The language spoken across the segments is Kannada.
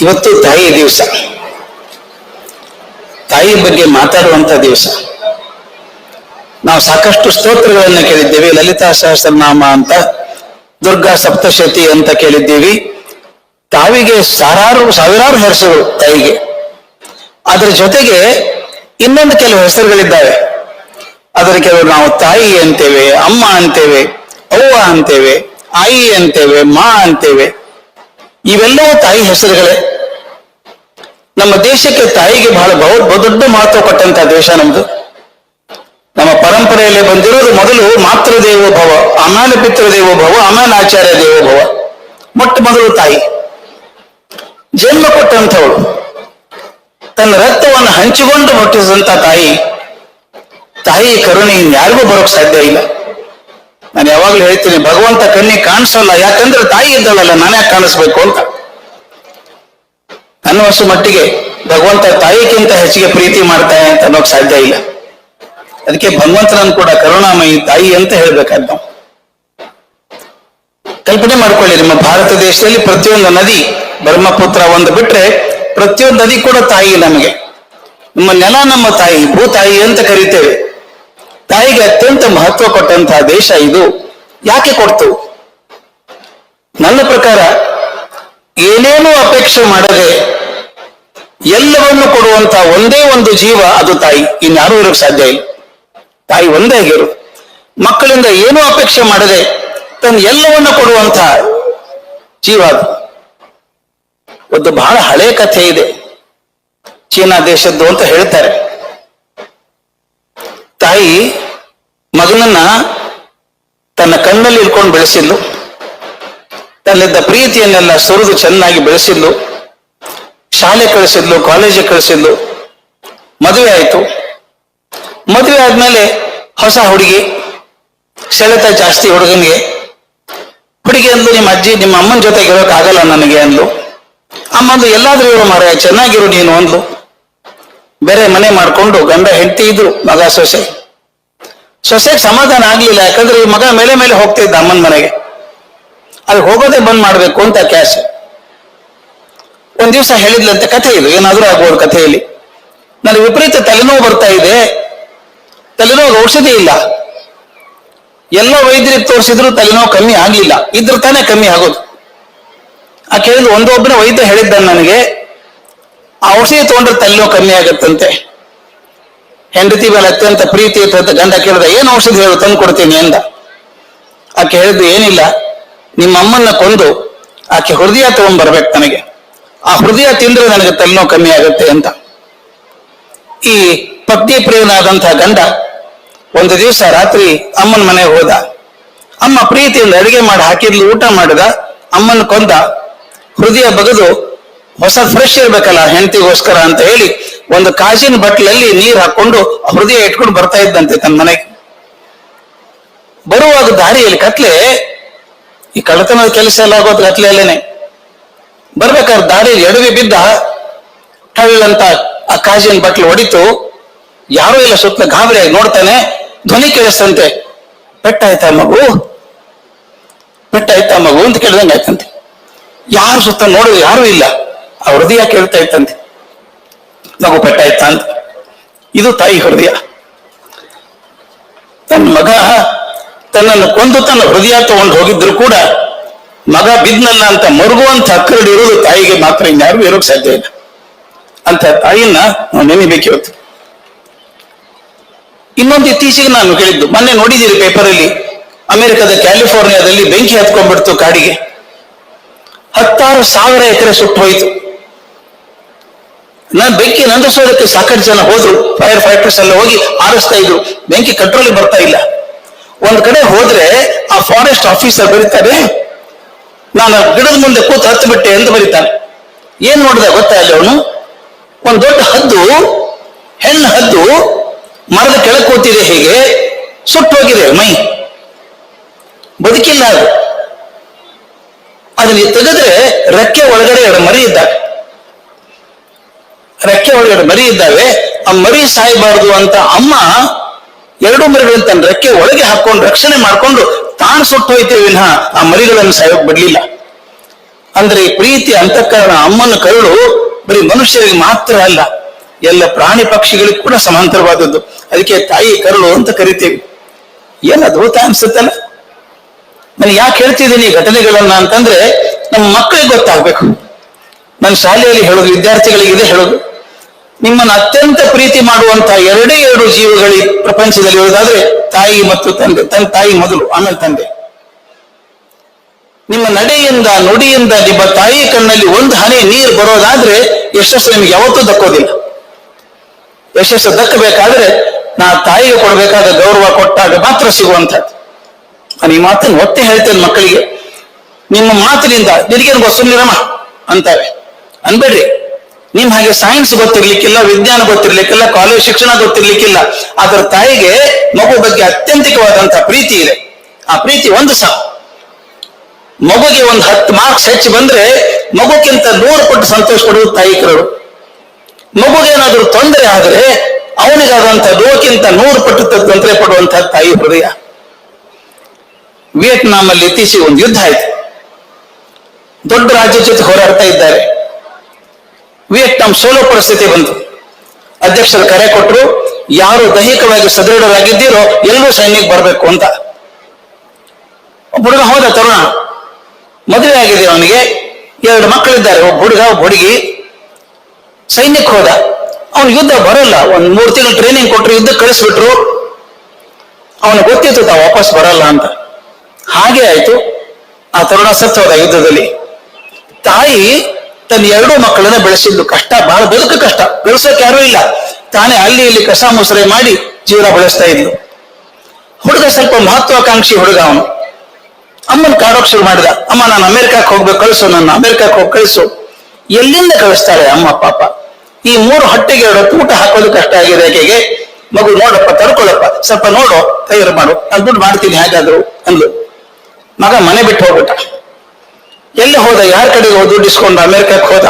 ಇವತ್ತು ತಾಯಿ ದಿವಸ. ತಾಯಿ ಬಗ್ಗೆ ಮಾತಾಡುವಂತ ದಿವಸ. ನಾವು ಸಾಕಷ್ಟು ಸ್ತೋತ್ರಗಳನ್ನ ಕೇಳಿದ್ದೇವೆ, ಲಲಿತಾ ಸಹಸ್ರನಾಮ ಅಂತ, ದುರ್ಗಾ ಸಪ್ತಶತಿ ಅಂತ ಕೇಳಿದ್ದೀವಿ. ತಾವಿಗೆ ಸಾವಿರಾರು ಸಾವಿರಾರು ಹೆಸರು ತಾಯಿಗೆ. ಅದರ ಜೊತೆಗೆ ಇನ್ನೊಂದು ಕೆಲವು ಹೆಸರುಗಳಿದ್ದಾವೆ. ಅದರ ಕೆಲವು ನಾವು ತಾಯಿ ಅಂತೇವೆ, ಅಮ್ಮ ಅಂತೇವೆ, ಅವ್ವ ಅಂತೇವೆ, ಆಯಿ ಅಂತೇವೆ, ಮಾ ಅಂತೇವೆ. ಇವೆಲ್ಲವೂ ತಾಯಿ ಹೆಸರುಗಳೇ. ನಮ್ಮ ದೇಶಕ್ಕೆ ತಾಯಿಗೆ ಬಹಳ ಬಹು ದೊಡ್ಡ ಮಹತ್ವ ಕೊಟ್ಟಂತ ದೇಶ ನಮ್ದು. ನಮ್ಮ ಪರಂಪರೆಯಲ್ಲಿ ಬಂದಿರೋದು ಮೊದಲು ಮಾತೃದೇವೋ ಭವ ಆಮೇಲೆ ಪಿತೃದೇವೋ ಭವ ಅಮಾನ ಆಚಾರ್ಯ ದೇವೋಭವ ಮೊಟ್ಟ ಮೊದಲು ತಾಯಿ. ಜನ್ಮ ಕೊಟ್ಟಂಥವಳು. ತನ್ನ ರಕ್ತವನ್ನು ಹಂಚಿಕೊಂಡು ಹುಟ್ಟಿಸಿದಂತ ತಾಯಿ ತಾಯಿ ಕರುಣೆ ಇನ್ಯಾರಿಗೂ ಬರೋಕ್ ಸಾಧ್ಯ ಇಲ್ಲ. ನಾನು ಯಾವಾಗ್ಲೂ ಹೇಳ್ತೀನಿ, ಭಗವಂತ ಕಣ್ಣಿಗೆ ಕಾಣಿಸಲ್ಲ, ಯಾಕಂದ್ರೆ ತಾಯಿ ಇದ್ದಾಳಲ್ಲ, ನಾನೇ ಕಾಣಿಸ್ಬೇಕು ಅಂತ? ಅನ್ನುವಷ್ಟು ಮಟ್ಟಿಗೆ ಭಗವಂತ ತಾಯಿಗಿಂತ ಹೆಚ್ಚಿಗೆ ಪ್ರೀತಿ ಮಾಡ್ತಾನೆ ಅಂತ ಅನ್ನೋಕ್ ಸಾಧ್ಯ ಇಲ್ಲ. ಅದಕ್ಕೆ ಭಗವಂತನನ್ನು ಕೂಡ ಕರುಣಾಮಯಿ ತಾಯಿ ಅಂತ ಹೇಳ್ಬೇಕಾದ್ ನಾವು ಕಲ್ಪನೆ ಮಾಡ್ಕೊಳ್ಳಿ, ನಿಮ್ಮ ಭಾರತ ದೇಶದಲ್ಲಿ ಪ್ರತಿಯೊಂದು ನದಿ ಬ್ರಹ್ಮಪುತ್ರ ಒಂದು ಬಿಟ್ರೆ ಪ್ರತಿಯೊಂದು ನದಿ ಕೂಡ ತಾಯಿ ನಮಗೆ. ನಮ್ಮ ನೆಲ ನಮ್ಮ ತಾಯಿ ಭೂ ತಾಯಿ ಅಂತ ಕರಿತೇವೆ. ತಾಯಿಗೆ ಅತ್ಯಂತ ಮಹತ್ವ ಕೊಟ್ಟಂತಹ ದೇಶ ಇದು. ಯಾಕೆ ಕೊಡ್ತು? ನನ್ನ ಪ್ರಕಾರ ಏನೇನೂ ಅಪೇಕ್ಷೆ ಮಾಡದೆ ಎಲ್ಲವನ್ನು ಕೊಡುವಂತ ಒಂದೇ ಒಂದು ಜೀವ ಅದು ತಾಯಿ. ಇನ್ಯಾರೂ ಇರೋಕ್ ಸಾಧ್ಯ ಇಲ್ಲ. ತಾಯಿ ಒಂದೇ ಆಗಿರು. ಮಕ್ಕಳಿಂದ ಏನೂ ಅಪೇಕ್ಷೆ ಮಾಡದೆ ತನ್ನ ಎಲ್ಲವನ್ನು ಕೊಡುವಂತ ಜೀವ ಅದು. ಒಂದು ಬಹಳ ಹಳೆ ಕಥೆ ಇದೆ. ಚೀನಾ ದೇಶದ್ದು ಅಂತ ಹೇಳ್ತಾರೆ ತಾಯಿ ಮಗನನ್ನ ತನ್ನ ಕಣ್ಣಲ್ಲಿ ಇಟ್ಕೊಂಡು ಬೆಳೆಸಿದ್ಲು. ತನ್ನಿದ್ದ ಪ್ರೀತಿಯನ್ನೆಲ್ಲ ಸುರಿದು ಚೆನ್ನಾಗಿ ಬೆಳೆಸಿದ್ಲು. ಶಾಲೆ ಕಳಿಸಿದ್ಲು ಕಾಲೇಜಿಗೆ ಕಳಿಸಿದ್ಲು. ಮದುವೆ ಆಯ್ತು. ಮದುವೆ ಆದ್ಮೇಲೆ ಹೊಸ ಹುಡುಗಿ ಸೆಳೆತ ಜಾಸ್ತಿ ಹುಡುಗನಿಗೆ. ಹುಡುಗಿ ಅಂದ್ಲು ನಿಮ್ಮ ಅಜ್ಜಿ, ನಿಮ್ಮ ಅಮ್ಮನ ಜೊತೆಗೆ ಇರೋಕ್ಕಾಗಲ್ಲ ನನಗೆ ಅಂದ್ಲು. ಅಮ್ಮ ಅಂದ್ಲು ಎಲ್ಲಾದ್ರೂ ಇವರು ಮಾರ ಚೆನ್ನಾಗಿರು ನೀನು ಅಂದ್ಲು. ಬೇರೆ ಮನೆ ಮಾಡ್ಕೊಂಡು ಗಂಡ ಹೆಂಡತಿ ಇದ್ರು ಮಗ ಸೊಸೆ. ಸೊಸೆಗೆ ಸಮಾಧಾನ ಆಗ್ಲಿಲ್ಲ. ಯಾಕಂದ್ರೆ ಈ ಮಗ ಮೇಲೆ ಮೇಲೆ ಹೋಗ್ತಿದ್ದ ಅಮ್ಮನ ಮನೆಗೆ. ಅಲ್ಲಿ ಹೋಗೋದೇ ಬಂದ್ ಮಾಡ್ಬೇಕು ಅಂತ ಕ್ಯಾಶ್ ಒಂದ್ ದಿವಸ ಹೇಳಿದ್ಲಂತ ಕಥೆ ಇದು. ಏನಾದ್ರೂ ಆಗ್ಬೋದು ಕಥೆಯಲ್ಲಿ. ನನಗೆ ವಿಪರೀತ ತಲೆನೋವು ಬರ್ತಾ ಇದೆ. ತಲೆನೋವು ಔಷಧಿ ಇಲ್ಲ. ಎಲ್ಲ ವೈದ್ಯರಿಗೆ ತೋರಿಸಿದ್ರು ತಲೆನೋವು ಕಮ್ಮಿ ಆಗ್ಲಿಲ್ಲ. ಇದ್ರ ತಾನೇ ಕಮ್ಮಿ ಆಗೋದು. ಆ ಕೇಳಿದ್ರು ಒಂದೊಬ್ಬನ ವೈದ್ಯ ಹೇಳಿದ್ದ ನನಗೆ, ಆ ಔಷಧಿ ತಗೊಂಡ್ರೆ ತಲೆನೋವು ಕಮ್ಮಿ ಆಗತ್ತಂತೆ. ಹೆಂಡತಿ ಮೇಲೆ ಅತ್ಯಂತ ಪ್ರೀತಿ ಇರ್ತದೆ ಗಂಡ ಕೇಳಿದ, ಏನು ಔಷಧಿ ಹೇಳು, ತಂದು ಕೊಡ್ತೀನಿ ಅಂದ. ಆಕೆ ಹೇಳಿದ್ದು, ಏನಿಲ್ಲ, ನಿಮ್ಮ ಅಮ್ಮನ್ನ ಕೊಂದು ಆಕೆ ಹೃದಯ ತಗೊಂಡ್ ಬರ್ಬೇಕು ನನಗೆ ಆ ಹೃದಯ ತಿಂದ್ರೆ ನನಗೆ ತಲೆನೋವು ಕಮ್ಮಿ ಆಗುತ್ತೆ ಅಂತ. ಈ ಪತ್ನಿ ಪ್ರಿಯನಾದಂತಹ ಗಂಡ ಒಂದು ದಿವಸ ರಾತ್ರಿ ಅಮ್ಮನ ಮನೆಗೆ ಹೋದ. ಅಮ್ಮ ಪ್ರೀತಿಯಿಂದ ಅಡಿಗೆ ಮಾಡಿ ಹಾಕಿದ್ಲು, ಊಟ ಮಾಡಿದ. ಅಮ್ಮನ ಕೊಂದ ಹೃದಯ ಬಗೆದು ಹೊಸ ಫ್ರೆಶ್ ಇರ್ಬೇಕಲ್ಲ, ಹೆಂಡತಿಗೋಸ್ಕರ ಅಂತ ಹೇಳಿ ಒಂದು ಕಾಜಿನ ಬಟ್ಲಲ್ಲಿ ನೀರ್ ಹಾಕೊಂಡು ಹೃದಯ ಇಟ್ಕೊಂಡು ಬರ್ತಾ ಇದ್ದಂತೆ ತನ್ನ ಮನೆಗೆ. ಬರುವಾಗ ದಾರಿಯಲ್ಲಿ ಕತ್ಲೆ, ಈ ಕಳ್ಳತನದ ಕೆಲಸ ಎಲ್ಲ ಆಗೋದು ಕತ್ಲೆಯಲ್ಲೇನೆ. ಬರ್ಬೇಕಾದ್ರೆ ದಾರಿಯಲ್ಲಿ ಎಡವಿ ಬಿದ್ದ ಟಳ್ಳಂತ ಆ ಕಾಜಿನ ಬಟ್ಲು ಹೊಡಿತು ಯಾರೂ ಇಲ್ಲ ಸುತ್ತ ಗಾಬರಿ ಆಗಿ ನೋಡ್ತಾನೆ, ಧ್ವನಿ ಕೇಳಿಸ್ತಂತೆ. ಪೆಟ್ಟಾಯ್ತಾ ಮಗು? ಪೆಟ್ಟಾಯ್ತಾ ಮಗು ಅಂತ ಕೇಳ್ದಂಗೆ ಆಯ್ತಂತೆ ಯಾರು ಸುತ್ತ ನೋಡೋದು ಯಾರೂ ಇಲ್ಲ. ಆ ಹೃದಯ ಕೇಳ್ತಾ ಇತ್ತಂತೆ ಮಗು ಪೆಟ್ಟಾಯ್ತಾ ಅಂತ ಇದು ತಾಯಿ ಹೃದಯ. ತನ್ನ ಮಗ ತನ್ನನ್ನು ಕೊಂದು ತನ್ನ ಹೃದಯ ತಗೊಂಡು ಹೋಗಿದ್ರು ಕೂಡ ಮಗ ಬಿದ್ನಲ್ಲ ಅಂತ ಮರುಗುವಂತ ಅಕ್ಕರಡಿ ಇರೋದು ತಾಯಿಗೆ ಮಾತ್ರ ಇನ್ಯಾರು ಇರೋಕ್ ಸಾಧ್ಯ ಇಲ್ಲ. ಅಂತ ತಾಯಿಯನ್ನ ನಾವು ನೆನೆಬೇಕು ಇವತ್ತು. ಇನ್ನೊಂದು ಇತ್ತೀಚೆಗೆ ನಾನು ಕೇಳಿದ್ದು ಮೊನ್ನೆ ನೋಡಿದ್ದೀರಿ ಪೇಪರಲ್ಲಿ, ಅಮೆರಿಕದ ಕ್ಯಾಲಿಫೋರ್ನಿಯಾದಲ್ಲಿ ಬೆಂಕಿ ಹತ್ಕೊಂಡ್ಬಿಡ್ತು ಕಾಡಿಗೆ. ಹತ್ತಾರು ಸಾವಿರ ಎಕರೆ ಸುಟ್ಟು ಹೋಯಿತು. ನಾನು ಬೆಂಕಿ ನಂದಿಸೋದಕ್ಕೆ ಸಾಕಷ್ಟು ಜನ ಹೋದ್ರು ಫೈರ್ ಫೈಟರ್ಸ್ ಎಲ್ಲ ಹೋಗಿ ಆರಿಸ್ತಾ ಇದ್ರು. ಬೆಂಕಿ ಕಂಟ್ರೋಲ್ ಬರ್ತಾ ಇಲ್ಲ. ಒಂದ್ ಕಡೆ ಹೋದ್ರೆ ಆ ಫಾರೆಸ್ಟ್ ಆಫೀಸರ್ ಬರೀತಾರೆ ನಾನು ಗಿಡದ ಮುಂದೆ ಕೂತು ಹತ್ತು ಬಿಟ್ಟೆ ಎಂದು ಬರೀತಾನೆ. ಏನ್ ನೋಡಿದೆ ಗೊತ್ತಾ ಅಲ್ಲಿ ಅವನು? ಒಂದ್ ದೊಡ್ಡ ಹದ್ದು, ಹೆಣ್ಣು ಹದ್ದು, ಮರದ ಕೆಳಗೆ ಕೂತಿದೆ ಹೀಗೆ? ಸುಟ್ಟೋಗಿದೆ ಮೈ. ಬದುಕಿಲ್ಲ ಅದು. ಅದನ್ನ ತೆಗೆದ್ರೆ ರೆಕ್ಕೆ ಒಳಗಡೆ ಎರಡು ಮರಿ ಇದ್ದಾವೆ. ರೆಕ್ಕೆ ಒಳಗಡೆ ಮರಿ ಇದ್ದಾವೆ, ಆ ಮರಿ ಸಾಯಬಾರದು ಅಂತ ಅಮ್ಮ ಎರಡು ಮರಿಗಳು ತನ್ನ ರೆಕ್ಕೆ ಒಳಗೆ ಹಾಕೊಂಡು ರಕ್ಷಣೆ ಮಾಡ್ಕೊಂಡು ತಾನು ಸುಟ್ಟು ಹೋಯ್ತೇವೆ ವಿನಃ ಆ ಮರಿಗಳನ್ನು ಸಾಯೋಕ್ ಬಿಡ್ಲಿಲ್ಲ. ಅಂದ್ರೆ ಈ ಪ್ರೀತಿ ಅಂತಃಕರಣ ಅಮ್ಮನ ಕರುಳು ಬರೀ ಮನುಷ್ಯರಿಗೆ ಮಾತ್ರ ಅಲ್ಲ, ಎಲ್ಲ ಪ್ರಾಣಿ ಪಕ್ಷಿಗಳಿಗೂ ಕೂಡ ಸಮಾಂತರವಾದದ್ದು. ಅದಕ್ಕೆ ತಾಯಿ ಕರುಳು ಅಂತ ಕರಿತೇವೆ. ಏನು ಅದ್ಭುತ ಅನ್ಸುತ್ತಲ್ಲ? ನಾನು ಯಾಕೆ ಹೇಳ್ತಿದ್ದೀನಿ ಈ ಘಟನೆಗಳನ್ನ ಅಂತಂದ್ರೆ, ನಮ್ಮ ಮಕ್ಕಳಿಗೆ ಗೊತ್ತಾಗ್ಬೇಕು. ನನ್ನ ಶಾಲೆಯಲ್ಲಿ ಹೇಳೋದು, ವಿದ್ಯಾರ್ಥಿಗಳಿಗೆ ಇದೆ ಹೇಳೋದು. ನಿಮ್ಮನ್ನು ಅತ್ಯಂತ ಪ್ರೀತಿ ಮಾಡುವಂತಹ ಎರಡೇ ಎರಡು ಜೀವಗಳು ಪ್ರಪಂಚದಲ್ಲಿ ಇರೋದಾದ್ರೆ ತಾಯಿ ಮತ್ತು ತಂದೆ ತನ್ನ ತಾಯಿ ಮೊದಲು, ಆಮೇಲೆ ತಂದೆ. ನಿಮ್ಮ ನಡೆಯಿಂದ, ನುಡಿಯಿಂದ, ನಿಮ್ಮ ತಾಯಿ ಕಣ್ಣಲ್ಲಿ ಒಂದು ಹನಿ ನೀರು ಬರೋದಾದ್ರೆ ಯಶಸ್ಸು ನಿಮ್ಗೆ ಯಾವತ್ತೂ ದಕ್ಕೋದಿಲ್ಲ. ಯಶಸ್ಸು ದಕ್ಕಬೇಕಾದ್ರೆ ನಾ ತಾಯಿಗೆ ಕೊಡಬೇಕಾದ ಗೌರವ ಕೊಟ್ಟಾಗ ಮಾತ್ರ ಸಿಗುವಂಥದ್ದು. ನಾನು ಈ ಮಾತನ್ನು ಒತ್ತೆ ಹೇಳ್ತೇನೆ ಮಕ್ಕಳಿಗೆ. ನಿಮ್ಮ ಮಾತಿನಿಂದ ನಿನಗೇನು ಗೊತ್ತಿರಮ್ಮ ಅಂತಾರೆ ಅನ್ಬೇಡ್ರಿ. ನಿಮ್ ಹಾಗೆ ಸೈನ್ಸ್ ಗೊತ್ತಿರ್ಲಿಕ್ಕಿಲ್ಲ, ವಿಜ್ಞಾನ ಗೊತ್ತಿರ್ಲಿಕ್ಕಿಲ್ಲ ಕಾಲೇಜ್ ಶಿಕ್ಷಣ ಗೊತ್ತಿರ್ಲಿಕ್ಕಿಲ್ಲ, ಅದರ ತಾಯಿಗೆ ಮಗು ಬಗ್ಗೆ ಅತ್ಯಂತಿಕವಾದಂತಹ ಪ್ರೀತಿ ಇದೆ. ಆ ಪ್ರೀತಿ ಒಂದು ಸಹ ಮಗುಗೆ ಒಂದು ಹತ್ತು ಮಾರ್ಕ್ಸ್ ಹೆಚ್ಚು ಬಂದ್ರೆ ಮಗುಕ್ಕಿಂತ ನೂರು ಪಟ್ಟು ಸಂತೋಷ ಪಡುವುದು ತಾಯಿ ಕರಳು ಮಗುಗೇನಾದ್ರೂ ತೊಂದರೆ ಆದರೆ ಅವನಿಗಾದಂತಹ ನೋಕ್ಕಿಂತ ನೂರು ಪಟ್ಟು ತೊಂದರೆ ಪಡುವಂತಹ ತಾಯಿ ಹೃದಯ. ವಿಯೆಟ್ನಾಂ ಅಲ್ಲಿ ಇತ್ತೀಚೆಗೆ ಒಂದು ಯುದ್ಧ ಆಯ್ತು. ದೊಡ್ಡ ರಾಜ್ಯ ಜೊತೆ ಹೋರಾಡ್ತಾ ಇದ್ದಾರೆ. ವಿಯೆಟ್ನಾಂ ಸೋಲೋ ಪರಿಸ್ಥಿತಿ ಬಂತು. ಅಧ್ಯಕ್ಷರು ಕರೆ ಕೊಟ್ಟರು ಯಾರು ದೈಹಿಕವಾಗಿ ಸದೃಢರಾಗಿದ್ದೀರೋ ಎಲ್ಲರೂ ಸೈನ್ಯಕ್ಕೆ ಬರಬೇಕು ಅಂತ. ಒಬ್ಬ ಹುಡುಗ ಹೋದ ತರುಣ, ಮದುವೆ ಆಗಿದೆ ಅವನಿಗೆ, ಎರಡು ಮಕ್ಕಳಿದ್ದಾರೆ, ಒಬ್ಬ ಹುಡುಗ, ಒಬ್ಬ ಹುಡುಗಿ. ಸೈನ್ಯಕ್ಕೆ ಹೋದ. ಅವನು ಯುದ್ಧ ಬರಲ್ಲ, ಒಂದು ಮೂರು ತಿಂಗಳು ಟ್ರೈನಿಂಗ್ ಕೊಟ್ಟರು ಯುದ್ಧ ಕಳಿಸ್ಬಿಟ್ರು. ಅವನು ಗೊತ್ತಿತ್ತು, ತಾವು ವಾಪಸ್ ಬರಲ್ಲ ಅಂತ. ಹಾಗೆ ಆಯ್ತು. ಆ ತರುಣ ಸತ್ತು ಹೋದ ಯುದ್ಧದಲ್ಲಿ. ತಾಯಿ ತನ್ನ ಎರಡೂ ಮಕ್ಕಳನ್ನ ಬೆಳೆಸಿದ್ದು ಕಷ್ಟ, ಬಹಳ ಬದುಕು ಕಷ್ಟ. ಬೆಳೆಸೋಕೆ ಯಾರೂ ಇಲ್ಲ. ತಾನೇ ಅಲ್ಲಿ ಇಲ್ಲಿ ಕಸ ಮುಸರೆ ಮಾಡಿ ಜೀವನ ಬೆಳೆಸ್ತಾ ಇದ್ಲು. ಹುಡುಗ ಸ್ವಲ್ಪ ಮಹತ್ವಾಕಾಂಕ್ಷಿ ಹುಡುಗ ಅವನು. ಅಮ್ಮನ ಕಾಡೋಕ್ ಶುರು ಮಾಡಿದ. ಅಮ್ಮ, ನಾನು ಅಮೆರಿಕಕ್ಕೆ ಹೋಗ್ಬೇಕು, ಕಳಿಸು ನನ್ನ ಅಮೆರಿಕಕ್ಕೆ ಹೋಗಿ ಕಳಿಸು. ಎಲ್ಲಿಂದ ಕಳಿಸ್ತಾಳೆ ಅಮ್ಮ, ಪಾಪ? ಈ ಮೂರು ಹೊಟ್ಟೆಗೆ ಎರಡು ಊಟ ಹಾಕೋದು ಕಷ್ಟ ಆಗಿದೆ ಆಕೆಗೆ ಮಗು, ನೋಡಪ್ಪ ತಡ್ಕೊಳ್ಳಪ್ಪ ಸ್ವಲ್ಪ ನೋಡು, ತಯಾರು ಮಾಡು. ನಾನು ದುಡ್ಡು ಮಾಡ್ತೀನಿ, ಹೇಗಾದ್ರು ಅಂದ್ಲು. ಮಗ ಮನೆ ಬಿಟ್ಟು ಹೋಗ್ಬಿಟ್ಟ. ಎಲ್ಲಿ ಹೋದ? ಯಾರ ಕಡೆಗೆ ಹೋದ್? ದುಡ್ಡು ಇಸ್ಕೊಂಡು ಅಮೆರಿಕಕ್ಕೆ ಹೋದ?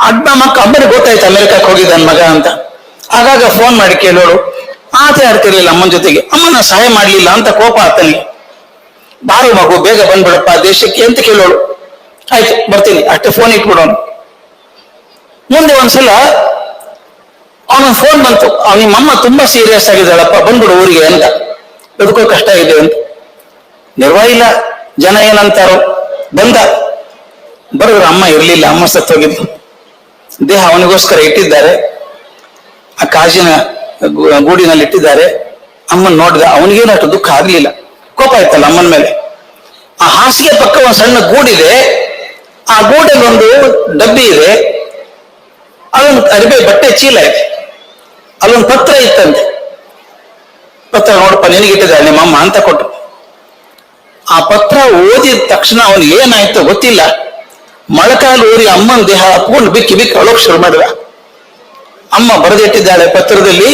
ಅಡ್ಡ ಮಕ್ಕ ಅಮ್ಮನಿಗೆ ಗೊತ್ತಾಯ್ತು ಅಮೆರಿಕಕ್ಕೆ ಹೋಗಿದ್ದಾನ ಮಗ ಅಂತ. ಆಗಾಗ ಫೋನ್ ಮಾಡಿ ಕೇಳೋಳು ಆತ ಆಡ್ತಿರ್ಲಿಲ್ಲ ಅಮ್ಮನ ಜೊತೆಗೆ. ಅಮ್ಮನ ಸಹಾಯ ಮಾಡ್ಲಿಲ್ಲ ಅಂತ ಕೋಪ ಆತನಿಗೆ. ಬಾರು ಮಗು, ಬೇಗ ಬಂದ್ಬಿಡಪ್ಪ, ದೇಶಕ್ಕೆ ಅಂತ ಕೇಳೋಳು ಆಯ್ತು, ಬರ್ತೀನಿ. ಅಷ್ಟೇ ಫೋನ್ ಇಟ್ಬಿಡೋನು. ಮುಂದೆ ಒಂದ್ಸಲ ಅವನ ಫೋನ್ ಬಂತು. ಅವ್ನ್ ನಿಮ್ಮಮ್ಮ ತುಂಬಾ ಸೀರಿಯಸ್ ಆಗಿದ್ದಾಳಪ್ಪ, ಬಂದ್ಬಿಡು ಊರಿಗೆ ಅಂತ. ಬದುಕೋ ಕಷ್ಟ ಇದೆ ಅಂತ. ನಿರ್ವಾಹ ಇಲ್ಲ. ಜನ ಏನಂತಾರೋ ಬಂದ. ಬರೋದ್ರ ಅಮ್ಮ ಇರಲಿಲ್ಲ, ಅಮ್ಮ ಸತ್ತೋಗಿದ್ದು ದೇಹ ಅವನಿಗೋಸ್ಕರ ಇಟ್ಟಿದ್ದಾರೆ. ಆ ಕಾಜಿನ ಗೂಡಿನಲ್ಲಿ ಇಟ್ಟಿದ್ದಾರೆ. ಅಮ್ಮನ್ ನೋಡಿದ ಅವನಿಗೇನು ಅಷ್ಟು ದುಃಖ ಆಗ್ಲಿಲ್ಲ. ಕೋಪ ಆಯ್ತಲ್ಲ ಅಮ್ಮನ ಮೇಲೆ. ಆ ಹಾಸಿಗೆ ಪಕ್ಕ ಒಂದು ಸಣ್ಣ ಗೂಡಿದೆ. ಆ ಗೂಡಲ್ಲಿ ಒಂದು ಡಬ್ಬಿ ಇದೆ. ಅದೊಂದು ಅರಿಬೆ ಬಟ್ಟೆ ಚೀಲ ಇದೆ. ಅಲ್ಲೊಂದು ಪತ್ರ ಇತ್ತಂತೆ. ಪತ್ರ ನೋಡಪ್ಪ ನಿನಗಿಟ್ಟಿದ್ದಾರೆ ನಿಮ್ಮಮ್ಮ ಅಂತ ಕೊಟ್ಟು ಆ ಪತ್ರ ಓದಿದ ತಕ್ಷಣ ಅವನು ಏನಾಯ್ತೋ ಗೊತ್ತಿಲ್ಲ. ಮೊಳಕಾಲು ಊರಿ ಅಮ್ಮನ ದೇಹ ಪೂರ್ಣ ಬಿಕ್ಕಿ ಬಿಕ್ಕಿ ಅಳೋಕ್ ಶುರು ಮಾಡಿದ. ಅಮ್ಮ ಬರೆದಿಟ್ಟಿದ್ದಾಳೆ ಪತ್ರದಲ್ಲಿ,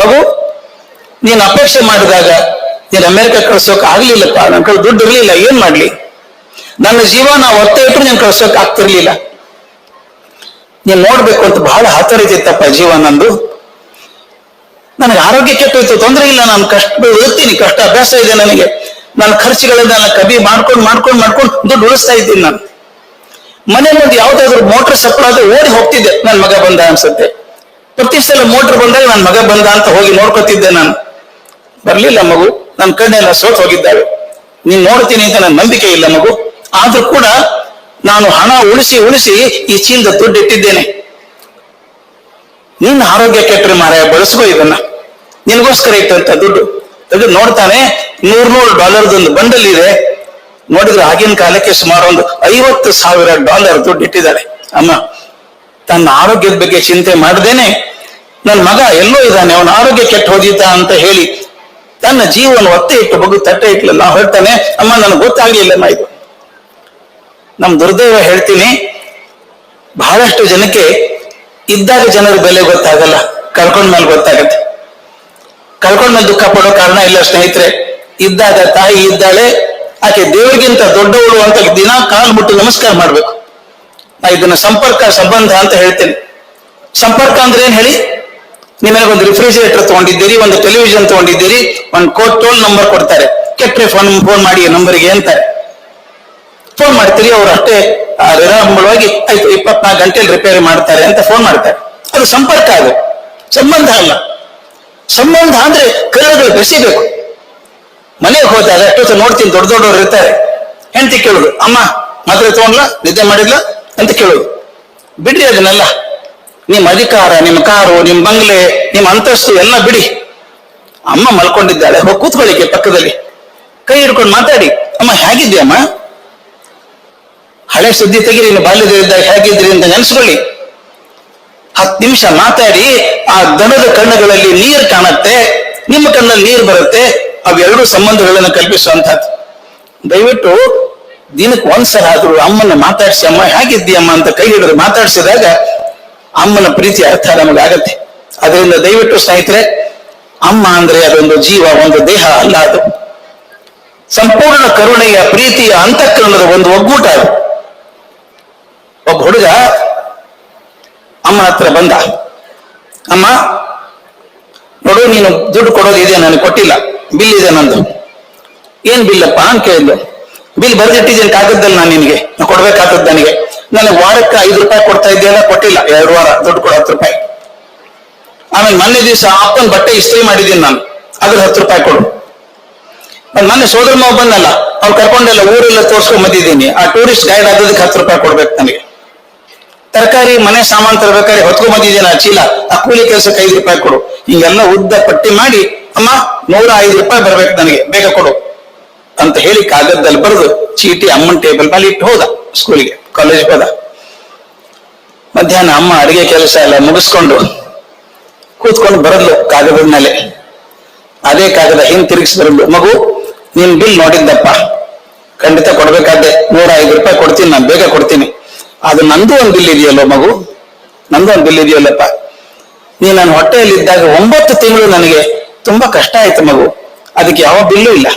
ಮಗು, ನೀನು ಅಪೇಕ್ಷೆ ಮಾಡಿದಾಗ ನೀನು ಅಮೆರಿಕ ಕಳ್ಸೋಕ್ ಆಗ್ಲಿಲ್ಲಪ್ಪ ನನ್ನ ಕಡೆ ದುಡ್ಡು ಇರಲಿಲ್ಲ, ಏನ್ ಮಾಡ್ಲಿ? ನನ್ನ ಜೀವನ ಒತ್ತೆ ಇಟ್ಟರು ನೀನು ಕಳ್ಸೋಕ್ ಆಗ್ತಿರ್ಲಿಲ್ಲ. ನೀನ್ ನೋಡ್ಬೇಕು ಅಂತ ಬಹಳ ಹತರಿದಿತ್ತಪ್ಪ ಜೀವ ನಂದು. ನನಗೆ ಆರೋಗ್ಯ ಕೆಟ್ಟೋಯ್ತು, ತೊಂದರೆ ಇಲ್ಲ, ನಾನು ಕಷ್ಟ ಓದ್ತೀನಿ ಕಷ್ಟ, ಅಭ್ಯಾಸ ಇದೆ ನನಗೆ. ನನ್ನ ಖರ್ಚುಗಳಿಂದ ಕಬಿ ಮಾಡ್ಕೊಂಡು ಮಾಡ್ಕೊಂಡು ಮಾಡ್ಕೊಂಡು ದುಡ್ಡು ಉಳಿಸ್ತಾ ಇದ್ದೀನಿ ನಾನು. ಮನೆ ಮುಂದೆ ಯಾವ್ದಾದ್ರು ಮೋಟರ್ ಸಪ್ಪಳಾದ್ರೆ ಓಡಿ ಹೋಗ್ತಿದ್ದೆ. ನನ್ನ ಮಗ ಬಂದ ಅನ್ಸುತ್ತೆ. ಪ್ರತಿ ಸಲ ಮೋಟರ್ ಬಂದಾಗ ನನ್ನ ಮಗ ಬಂದ ಅಂತ ಹೋಗಿ ನೋಡ್ಕೊತಿದ್ದೆ ನಾನು. ಬರ್ಲಿಲ್ಲ ಮಗು ನನ್ನ ಕಣ್ಣೆಲ್ಲ ಸೋತ್ ಹೋಗಿದ್ದಾವೆ. ನೀನ್ ನೋಡ್ತೀನಿ ಅಂತ ನನ್ನ ನಂಬಿಕೆ ಇಲ್ಲ ಮಗು. ಆದ್ರೂ ಕೂಡ ನಾನು ಹಣ ಉಳಿಸಿ ಉಳಿಸಿ ಈ ಚೀಲದ ದುಡ್ಡು ಇಟ್ಟಿದ್ದೇನೆ. ನಿನ್ನ ಆರೋಗ್ಯ ಕೆಟ್ಟರೆ ಮಾರಾಯ, ಬಳಸ್ಕೋ ಇದನ್ನ. ನಿನಗೋಸ್ಕರ ಇಟ್ಟಂತ ದುಡ್ಡು. ದುಡ್ಡು ನೋಡ್ತಾನೆ ನೂರ್ ನೂರು ಡಾಲರ್ದೊಂದು ಬಂಡಲ್ ಇದೆ. ನೋಡಿದ್ರೆ ಆಗಿನ ಕಾಲಕ್ಕೆ ಸುಮಾರು ಒಂದು ಐವತ್ತು ಸಾವಿರ ಡಾಲರ್ ದುಡ್ಡು ಇಟ್ಟಿದ್ದಾಳೆ ಅಮ್ಮ, ತನ್ನ ಆರೋಗ್ಯದ ಬಗ್ಗೆ ಚಿಂತೆ ಮಾಡದೇನೆ. ನನ್ನ ಮಗ ಎಲ್ಲೋ ಇದ್ದಾನೆ, ಅವನ ಆರೋಗ್ಯ ಕೆಟ್ಟ ಹೋದಿತ ಅಂತ ಹೇಳಿ ತನ್ನ ಜೀವನ ಒತ್ತೆ ಇಟ್ಟು ಬಗ್ಗೆ ತಟ್ಟೆ ಇಟ್ಲಲ್ಲ ನಾವು ಹೇಳ್ತಾನೆ ಅಮ್ಮ, ನನಗೆ ಗೊತ್ತಾಗ್ಲಿಲ್ಲಮ್ಮ ಇದು. ನಮ್ ದುರ್ದೈವ ಹೇಳ್ತೀನಿ, ಬಹಳಷ್ಟು ಜನಕ್ಕೆ ಇದ್ದಾಗ ಜನರ ಬೆಲೆ ಗೊತ್ತಾಗಲ್ಲ, ಕಳ್ಕೊಂಡ್ಮೇಲೆ ಗೊತ್ತಾಗತ್ತೆ. ಕಳ್ಕೊಂಡ್ಮೇಲೆ ದುಃಖ ಪಡೋ ಕಾರಣ ಇಲ್ಲ ಸ್ನೇಹಿತರೆ. ಇದ್ದಾಗ ತಾಯಿ ಇದ್ದಾಳೆ, ಆಕೆ ದೇವರಿಗಿಂತ ದೊಡ್ಡವಳು ಅಂತ ದಿನ ಕಾಲು ಮುಟ್ಟು ನಮಸ್ಕಾರ ಮಾಡ್ಬೇಕು. ನಾ ಇದನ್ನ ಸಂಪರ್ಕ, ಸಂಬಂಧ ಅಂತ ಹೇಳ್ತೇನೆ. ಸಂಪರ್ಕ ಅಂದ್ರೆ ಏನ್ ಹೇಳಿ? ನಿಮಗೆ ಒಂದು ರೆಫ್ರಿಜರೇಟರ್ ತಗೊಂಡಿದ್ದೀರಿ, ಒಂದು ಟೆಲಿವಿಷನ್ ತಗೊಂಡಿದ್ದೀರಿ, ಒಂದು ಕೋಟ್ ಟೋಲ್ ನಂಬರ್ ಕೊಡ್ತಾರೆ. ಕೆಟ್ಟರೆ ಫೋನ್ ಫೋನ್ ಮಾಡಿ ನಂಬರ್ಗೆ ಅಂತಾರೆ. ಫೋನ್ ಮಾಡ್ತೀರಿ, ಅವ್ರು ಅಷ್ಟೇ ನಿರಾಳವಾಗಿ ಆಯ್ತು ಇಪ್ಪತ್ನಾಲ್ಕು ಗಂಟೆಯಲ್ಲಿ ರಿಪೇರಿ ಮಾಡ್ತಾರೆ ಅಂತ ಫೋನ್ ಮಾಡ್ತಾರೆ. ಅದು ಸಂಪರ್ಕ ಅದು. ಸಂಬಂಧ ಅಲ್ಲ. ಸಂಬಂಧ ಅಂದ್ರೆ ಕರಗಳು ಬೆಸಿಬೇಕು. ಮನೆಗೆ ಹೋದಾಗ ಎಷ್ಟೊತ್ತು ನೋಡ್ತೀನಿ, ದೊಡ್ಡ ದೊಡ್ಡವ್ರು ಇರ್ತಾರೆ. ಹೆಂಡತಿ ಕೇಳುದು, ಅಮ್ಮ ಮಾತ್ರೆ ತಗೊಂಡ್ಲ? ನಿದ್ದೆ ಮಾಡಿದ್ಲ? ಅಂತ ಕೇಳುದು. ಬಿಡ್ರಿ ಅದನ್ನೆಲ್ಲ. ನಿಮ್ಮ ಅಧಿಕಾರ, ನಿಮ್ಮ ಕಾರು, ನಿಮ್ಮ ಬಂಗ್ಲೆ, ನಿಮ್ಮ ಅಂತಸ್ತು ಎಲ್ಲ ಬಿಡಿ. ಅಮ್ಮ ಮಲ್ಕೊಂಡಿದ್ದಾಳೆ, ಹೋಗಿ ಕೂತ್ಕೊಳ್ಳಿಕ್ಕೆ ಪಕ್ಕದಲ್ಲಿ. ಕೈ ಹಿಡ್ಕೊಂಡು ಮಾತಾಡಿ. ಅಮ್ಮ, ಹೇಗಿದ್ದೆ ಅಮ್ಮ? ಹಳೆ ಸುದ್ದಿ ತೆಗಿರಿ ನೀವು ಬಾಲ್ಯದಲ್ಲಿದ್ದಾಗ ಹೇಗಿದ್ರಿ ಅಂತ ನೆನೆಸ್ಕೊಳ್ಳಿ. ಹತ್ತು ನಿಮಿಷ ಮಾತಾಡಿ, ಆ ದನದ ಕಣ್ಣುಗಳಲ್ಲಿ ನೀರು ಕಾಣತ್ತೆ, ನಿಮ್ಮ ಕಣ್ಣಲ್ಲಿ ನೀರು ಬರುತ್ತೆ. ಅವೆರಡು ಸಂಬಂಧಗಳನ್ನು ಕಲ್ಪಿಸುವಂತಹದ್ದು ದಯವಿಟ್ಟು ದಿನಕ್ಕೆ ಒಂದ್ಸಲ ಆದ್ರೂ ಅಮ್ಮನ ಮಾತಾಡಿಸಿ, ಅಮ್ಮ, ಹೇಗಿದ್ದೀಯಮ್ಮ? ಅಂತ ಕೈ ಹಿಡಿದು ಮಾತಾಡಿಸಿದಾಗ ಅಮ್ಮನ ಪ್ರೀತಿ ಅರ್ಥ ನಮಗಾಗತ್ತೆ ಅದರಿಂದ ದಯವಿಟ್ಟು ಸ್ನೇಹಿತರೆ, ಅಮ್ಮ ಅಂದ್ರೆ ಅದೊಂದು ಜೀವ, ಒಂದು ದೇಹ ಅಲ್ಲ ಅದು. ಸಂಪೂರ್ಣ ಕರುಣೆಯ, ಪ್ರೀತಿಯ ಅಂತಃಕರಣದ ಒಂದು ಒಗ್ಗೂಟ ಅದು. ಒಬ್ಬ ಹುಡುಗ ಅಮ್ಮ ಹತ್ರ ಬಂದ, ಅಮ್ಮ, ನೋಡು, ನೀನು ದುಡ್ಡು ಕೊಡೋದು ಇದೆ ನನಗೆ ಕೊಟ್ಟಿಲ್ಲ. ಬಿಲ್ ಇದೆ ನಂದು. ಏನ್ ಬಿಲ್ಲಪ್ಪ ಅಂತ ಕೇಳಿದ್ಲು ಬಿಲ್ ಬರೆದಿಟ್ಟಿದ್ದೀನಿ ಕಾಗದದಲ್ಲಿ ನಾನು ನಿನಗೆ. ಕೊಡ್ಬೇಕಾಗ್ತದ ನನಗೆ. ನನಗೆ ವಾರಕ್ಕೆ ಐದು ರೂಪಾಯಿ ಕೊಡ್ತಾ ಇದ್ದೇನೆ ಕೊಟ್ಟಿಲ್ಲ. ಎರಡು ವಾರ ದುಡ್ಡು ಕೊಡು, ಹತ್ತು ರೂಪಾಯಿ. ಆಮೇಲೆ ಮೊನ್ನೆ ದಿವಸ ಅಪ್ಪನ ಬಟ್ಟೆ ಇಸ್ತ್ರಿ ಮಾಡಿದ್ದೀನಿ ನಾನು. ಅದ್ರ ಹತ್ತು ರೂಪಾಯಿ ಕೊಡು. ಮೊನ್ನೆ ಸೋದರ ಮಾವ ಬಂದಲ್ಲ. ಅವ್ನು ಕರ್ಕೊಂಡೆಲ್ಲ ಊರೆಲ್ಲ ತೋರ್ಸ್ಕೊಂಡ್ ಬಂದಿದ್ದೀನಿ. ಆ ಟೂರಿಸ್ಟ್ ಗೈಡ್ ಆಗೋದಕ್ಕೆ ಹತ್ತು ರೂಪಾಯಿ ಕೊಡ್ಬೇಕು ನನಗೆ. ತರಕಾರಿ, ಮನೆ ಸಾಮಾನು ತರಬೇಕಾದ್ರೆ ಹೊತ್ಕೊಂಡ್ ಬಂದಿದ್ದೀನಿ ಆ ಚೀಲ. ಆ ಕೂಲಿ ಕೆಲಸಕ್ಕೆ ಐದು ರೂಪಾಯಿ ಕೊಡು. ಹಿಂಗೆಲ್ಲ ಉದ್ದ ಪಟ್ಟಿ ಮಾಡಿ ಅಮ್ಮ, ನೂರ ಐದು ರೂಪಾಯಿ ಬರ್ಬೇಕು ನನಗೆ. ಬೇಗ ಕೊಡು. ಅಂತ ಹೇಳಿ ಕಾಗದದಲ್ಲಿ ಬರೆದು ಚೀಟಿ ಅಮ್ಮನ ಟೇಬಲ್ ಮೇಲೆ ಇಟ್ಟು ಹೋದ ಸ್ಕೂಲಿಗೆ ಕಾಲೇಜ್ ಹೋದ. ಮಧ್ಯಾಹ್ನ ಅಮ್ಮ ಅಡಿಗೆ ಕೆಲಸ ಎಲ್ಲ ಮುಗಿಸ್ಕೊಂಡು ಕೂತ್ಕೊಂಡು ಬರದ್ಲು ಕಾಗದದ ಮೇಲೆ. ಅದೇ ಕಾಗದ ಹಿಂಗ್ ತಿರುಗಿಸಿ ಮಗು, ನೀನ್ ಬಿಲ್ ನೋಡಿದ್ದಪ್ಪ. ಖಂಡಿತ ಕೊಡ್ಬೇಕಾದ್ದೆ ನೂರ ಐದು ರೂಪಾಯಿ ಕೊಡ್ತೀನಿ, ನಾನು ಬೇಗ ಕೊಡ್ತೀನಿ. ಅದು ನಂದು ಒಂದು ಬಿಲ್ ಇದೆಯಲ್ಲೋ ಮಗು? ನಂದು ಒಂದು ಬಿಲ್ ಇದೆಯಲ್ಲಪ್ಪ. ನೀ ನನ್ನ ಹೊಟ್ಟೆಯಲ್ಲಿ ಇದ್ದಾಗ ಒಂಬತ್ತು ತಿಂಗಳು ನನಗೆ ತುಂಬಾ ಕಷ್ಟ ಆಯ್ತು ಮಗು. ಅದಕ್ಕೆ ಯಾವ ಬಿಲ್ಲು ಇಲ್ಲ.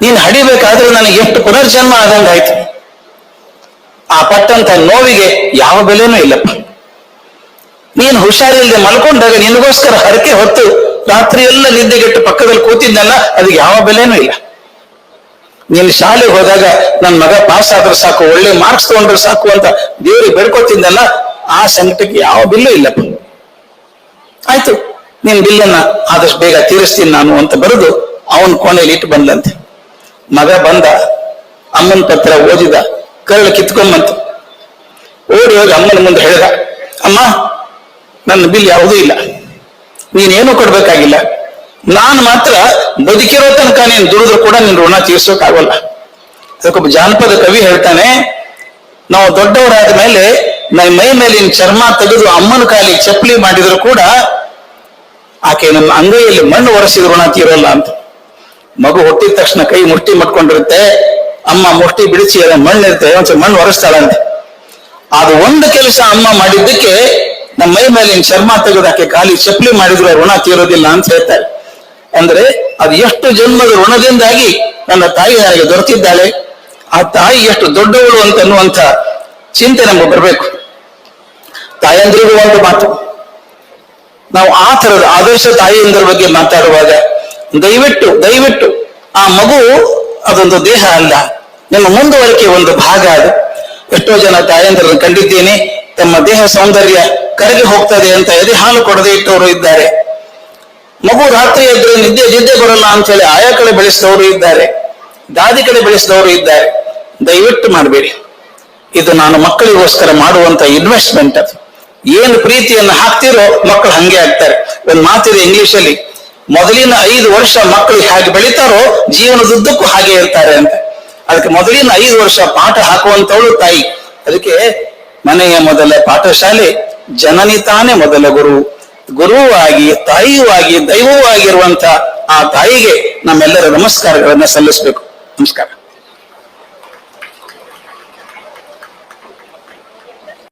ನೀನು ಹಡಿಬೇಕಾದ್ರೆ ನನಗೆ ಎಷ್ಟು ಪುನರ್ಜನ್ಮ ಆದಂಗಾಯ್ತು ಆ ಪಟ್ಟಂತ ನೋವಿಗೆ ಯಾವ ಬೆಲೆನೂ ಇಲ್ಲಪ್ಪ. ನೀನು ಹುಷಾರಿಲ್ಲದೆ ಮಲ್ಕೊಂಡಾಗ ನಿನಗೋಸ್ಕರ ಹರಕೆ ಹೊತ್ತು ರಾತ್ರಿ ಎಲ್ಲ ನಿದ್ದೆಗೆಟ್ಟು ಪಕ್ಕದಲ್ಲಿ ಕೂತಿದ್ದಲ್ಲ ಅದಕ್ಕೆ ಯಾವ ಬೆಲೆನೂ ಇಲ್ಲ. ನೀನು ಶಾಲೆಗೆ ಹೋದಾಗ ನನ್ನ ಮಗ ಪಾಸ್ ಆದ್ರೆ ಸಾಕು, ಒಳ್ಳೆ ಮಾರ್ಕ್ಸ್ ತಗೊಂಡ್ರೆ ಸಾಕು ಅಂತ ದೇವ್ರಿಗೆ ಬೇಡ್ಕೊತಿದ್ದಲ್ಲ ಆ ಸಂಕಟಕ್ಕೆ ಯಾವ ಬಿಲ್ಲು ಇಲ್ಲಪ್ಪ. ಆಯ್ತು. ನಿನ್ ಬಿಲ್ಲನ್ನ ಆದಷ್ಟು ಬೇಗ ತೀರಿಸ್ತೀನಿ ನಾನು ಅಂತ ಬರೆದು ಅವನ್ ಕೋಣೆಯಲ್ಲಿ ಇಟ್ಟು ಬಂದಂತೆ ಮಗ ಬಂದ, ಅಮ್ಮನ ಪತ್ರ ಓದಿದ, ಕರಳು ಕಿತ್ಕೊಂಬಂತು. ಓಡಿ ಹೋಗಿ ಅಮ್ಮನ ಮುಂದೆ ಹೇಳಿದ, ಅಮ್ಮ, ನನ್ನ ಬಿಲ್ ಯಾವುದೂ ಇಲ್ಲ. ನೀನೇನು ಕೊಡ್ಬೇಕಾಗಿಲ್ಲ. ನಾನು ಮಾತ್ರ ಬದುಕಿರೋ ತನಕ ನೀನು ದುಡಿದ್ರು ಕೂಡ ನಿನ್ ಋಣ ತೀರ್ಸೋಕ್ಕಾಗಲ್ಲ ಅದಕ್ಕೊಬ್ಬ ಜಾನಪದ ಕವಿ ಹೇಳ್ತಾನೆ, ನಾವು ದೊಡ್ಡವರಾದ ಮೇಲೆ ನನ್ನ ಮೈ ಮೇಲಿನ ಚರ್ಮ ತೆಗೆದು ಅಮ್ಮನ ಕಾಲಿಗೆ ಚಪ್ಪಲಿ ಮಾಡಿದ್ರು ಕೂಡ ಆಕೆ ನನ್ನ ಅಂಗೈಯಲ್ಲಿ ಮಣ್ಣು ಒರೆಸಿದ ಋಣ ತೀರಲ್ಲ ಅಂತ. ಮಗು ಹುಟ್ಟಿದ ತಕ್ಷಣ ಕೈ ಮುಷ್ಟಿ ಮಟ್ಕೊಂಡಿರುತ್ತೆ. ಅಮ್ಮ ಮುಷ್ಟಿ ಬಿಡಿಸಿ ಅದ ಮಣ್ಣಿರುತ್ತೆ ಒಂದ್ಸಲ ಮಣ್ಣು ಒರೆಸ್ತಾಳಂತೆ. ಅದು ಒಂದು ಕೆಲಸ ಅಮ್ಮ ಮಾಡಿದ್ದಕ್ಕೆ ನಮ್ಮ ಮೈ ಮೇಲಿನ ಚರ್ಮ ತೆಗೆದು ಆಕೆ ಖಾಲಿ ಚಪ್ಪಲಿ ಮಾಡಿದ್ರು, ಋಣ ತೀರೋದಿಲ್ಲ ಅಂತ ಹೇಳ್ತಾರೆ. ಅಂದ್ರೆ ಅದು ಎಷ್ಟು ಜನ್ಮದ ಋಣದಿಂದಾಗಿ ನನ್ನ ತಾಯಿ ನನಗೆ ದೊರೆತಿದ್ದಾಳೆ, ಆ ತಾಯಿ ಎಷ್ಟು ದೊಡ್ಡವಳು ಅಂತ ಅನ್ನುವಂತ ಚಿಂತೆ ನಮಗೆ ಬರಬೇಕು. ತಾಯಂದ್ರಿಗೂ ಒಂದು ಮಾತು. ನಾವು ಆ ತರದ ಆದರ್ಶ ತಾಯಿಯಂದರ ಬಗ್ಗೆ ಮಾತಾಡುವಾಗ ದಯವಿಟ್ಟು ದಯವಿಟ್ಟು ಆ ಮಗು ಅದೊಂದು ದೇಹ ಅಲ್ಲ. ನಿಮ್ಮ ಮುಂದುವರಿಕೆ ಒಂದು ಭಾಗ ಅದು. ಎಷ್ಟೋ ಜನ ತಾಯಂದಿರನ್ನು ಕಂಡಿದ್ದೇನೆ, ತಮ್ಮ ದೇಹ ಸೌಂದರ್ಯ ಕರಗಿ ಹೋಗ್ತದೆ ಅಂತ ಎದೆ ಹಾಲು ಕೊಡದೆ ಇಟ್ಟವರು ಇದ್ದಾರೆ. ಮಗು ರಾತ್ರಿ ಎದ್ರೆ ನಿದ್ದೆ ನಿದ್ದೆ ಬರಲ್ಲ ಅಂತ ಹೇಳಿ ಆಯಾ ಕಡೆ ಬೆಳೆಸಿದವರು ಇದ್ದಾರೆ. ದಾದಿ ಕಡೆ ಬೆಳೆಸಿದವರು ಇದ್ದಾರೆ. ದಯವಿಟ್ಟು ಮಾಡಬೇಡಿ. ಇದು ನಾನು ಮಕ್ಕಳಿಗೋಸ್ಕರ ಮಾಡುವಂತ ಇನ್ವೆಸ್ಟ್ಮೆಂಟ್ ಅದು. ಏನು ಪ್ರೀತಿಯನ್ನು ಹಾಕ್ತಿರೋ ಮಕ್ಕಳು ಹಂಗೆ ಆಗ್ತಾರೆ. ಒಂದು ಮಾತಿದೆ ಇಂಗ್ಲಿಷ್ ಅಲ್ಲಿ ಮೊದಲಿನ ಐದು ವರ್ಷ ಮಕ್ಕಳು ಹೇಗೆ ಬೆಳಿತಾರೋ ಜೀವನದುದ್ದಕ್ಕೂ ಹಾಗೆ ಇರ್ತಾರೆ ಅಂತ. ಅದಕ್ಕೆ ಮೊದಲಿನ ಐದು ವರ್ಷ ಪಾಠ ಹಾಕುವಂತವಳು ತಾಯಿ. ಅದಕ್ಕೆ ಮನೆಯ ಮೊದಲ ಪಾಠಶಾಲೆ, ಜನನಿ ತಾನೇ ಮೊದಲ ಗುರು. ಗುರುವೂ ಆಗಿ ತಾಯಿಯೂ ಆಗಿ ದೈವವೂ ಆಗಿರುವಂತ ಆ ತಾಯಿಗೆ ನಮ್ಮೆಲ್ಲರ ನಮಸ್ಕಾರಗಳನ್ನ ಸಲ್ಲಿಸಬೇಕು. ನಮಸ್ಕಾರ.